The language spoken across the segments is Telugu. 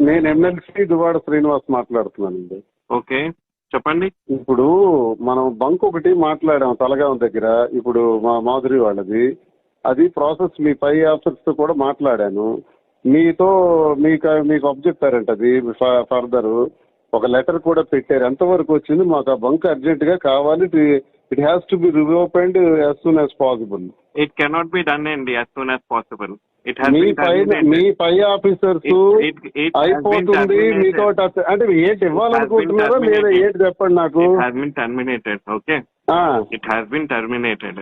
నేను ఎమ్మెల్సీ దువాడ శ్రీనివాస్ మాట్లాడుతున్నానండి. ఓకే. చెప్పండి. ఇప్పుడు మనం బంక్ ఒకటి మాట్లాడాం తలగాం దగ్గర ఇప్పుడు మా మాధురి వాళ్ళది. అది ప్రాసెస్ మీ పై ఆఫీసర్స్తో కూడా మాట్లాడాను. మీతో మీకు మీకు చెప్పారంట అది ఫర్దర్. ఒక లెటర్ కూడా పెట్టారు. ఎంతవరకు వచ్చింది? మాకు ఆ బంక్ అర్జెంట్గా కావాలి. It has to be reopened as soon as possible. It cannot be done అండి as soon as possible it మీ పై మీ పై ఆఫీసర్స్ అయిపోతుంది మీతో అంటే ఏంటి ఇవ్వాలనుకుంటున్నారో? లేదా ఏంటి చెప్పండి నాకు. It has been terminated okay it has been terminated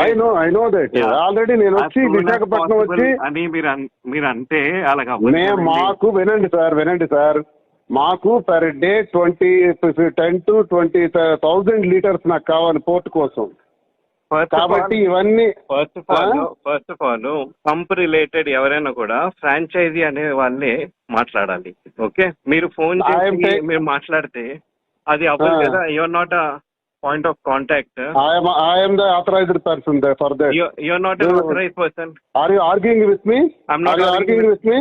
I know I know that already నేను వచ్చి విశాఖపట్నం వచ్చి అని మీరు మీరు అంటే అలాగా మేము మాకు వినండి సార్ వినండి సార్. మాకు per day twenty ten to twenty thousand litres నాకు కావాలి పోర్ట్ కోసం. కాబట్టి ఇవన్నీ first of all first of all pump related ఎవరైనా కూడా ఫ్రాంచైజీ అనే వాళ్ళే మాట్లాడాలి. ఓకే మీరు ఫోన్ చేసి మీరు మాట్లాడితే అది అవ్వదు. కదా? Your not a point of contact I'm I'm the authorized person for that your not No. Authorize person are you arguing with me are you arguing arguing with, with me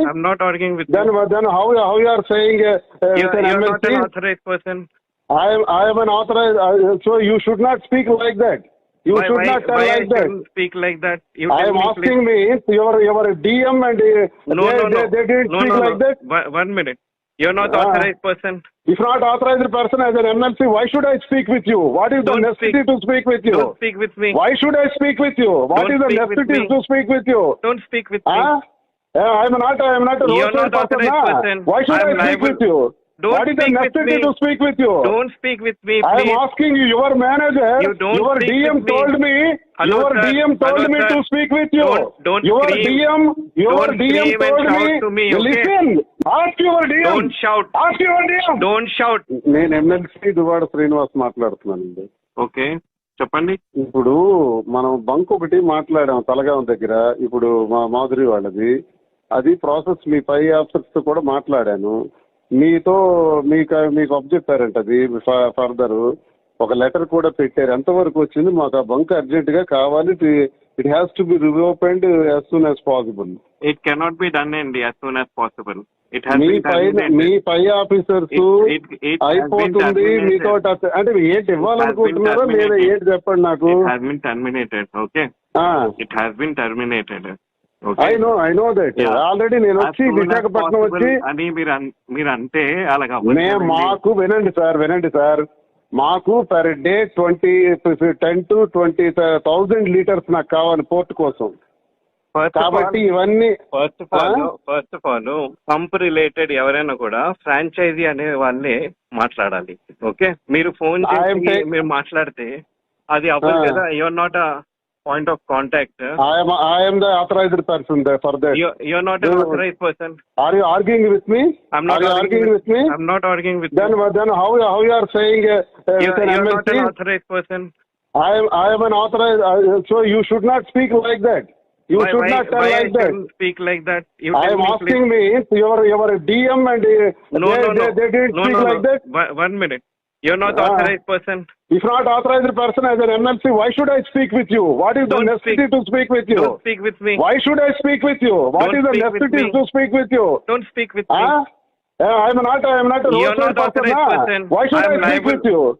with then you. then how how you are saying uh, uh, You're, with an you're not MLC an authorized person. I am I am an authorized so you should not speak like that why, should why, not tell why I like that shouldn't speak like that? You I am me, asking please. me your your DM and uh, No, they, no, no. they, they didn't no, speak no, like no. that One, one minute. You're not Ah. authorized person. if not authorized person as an MLC why should I speak with you what is Don't the necessity speak. to speak with you Don't speak with me. why should I speak with you what Don't is the necessity to speak with you Don't speak with me. huh? Yeah, I am not I am not a You're not person, authorized person. why should I I, speak liable. with you Don't what is the speak with necessity me. to speak with you Don't speak with me, I am asking you, your manager, You don't your speak DM told me, Hello, your sir. DM told Hello, me sir. to speak with you. Don't- don't your scream. DM, your Don't DM told me, to me, okay? listen, ask your DM. Don't shout. Ask your DM. Don't shout. నేను ఎమ్మెల్సీ దువాడ శ్రీనివాస్ మాట్లాడుతున్నానండి ఓకే చెప్పండి ఇప్పుడు మనం బంక్ ఒకటి మాట్లాడాం తలగాం దగ్గర ఇప్పుడు మా మాధురి వాళ్ళది అది ప్రాసెస్ మీ పై ఆఫీసర్స్తో కూడా మాట్లాడాను మీతో మీకు మీకు అప్ చెప్పారంట అది ఫర్దర్ ఒక లెటర్ కూడా పెట్టారు. ఎంతవరకు వచ్చింది? మాకు ఆ బంక్ అర్జెంట్గా కావాలి it has to be reopened as soon as possible it cannot be done అండి యాజ్ సూన్ యాజ్ పాసిబుల్ మీ పై మీ పై ఆఫీసర్స్ అయిపోతుంది. మీతో అంటే ఏంటి ఇవ్వాలనుకుంటున్నారో లేదా. ఏంటి చెప్పండి నాకు? It has been terminated okay it has been terminated I know I know that. Already నేను వచ్చి విశాఖపట్నం వచ్చి అని మీరు మీరు అంటే అలాగా మేము మాకు వినండి సార్ వినండి సార్. మాకు per day twenty ten to twenty thousand litres నాకు కావాలి పోర్ట్ కోసం. కాబట్టి ఇవన్నీ first of all? First of all pump related ఎవరైనా కూడా ఫ్రాంచైజీ అనే వాళ్ళే మాట్లాడాలి. ఓకే మీరు ఫోన్ చేసి మీరు మాట్లాడితే అది అవ్వదు. కదా. Your not point of contact. I am I am the authorized person there for that. You you're not an authorized person. Are you arguing with me? I'm not arguing, arguing with, with, me. I'm not arguing with. Then you. then how how you are saying? Uh, uh you, are an not an authorized person. I am I am an authorized. Uh, so you should not speak like that. You why, should why, not why like that. Speak like that. You I am me, asking please. me if your your DM and uh, no, they, no, no. They, they didn't no, speak no, no. like that. One minute. You're not Ah. authorized person. If not authorized person as an MLC, why should I speak with you? What is the Don't necessity speak. to speak with you? Don't speak with me. Why should I speak with you? What Don't is the necessity to speak with you? Don't speak with me. Huh? Yeah, I am not I am not a You're not person. authorized huh? person. Why should I I, speak liable. with you?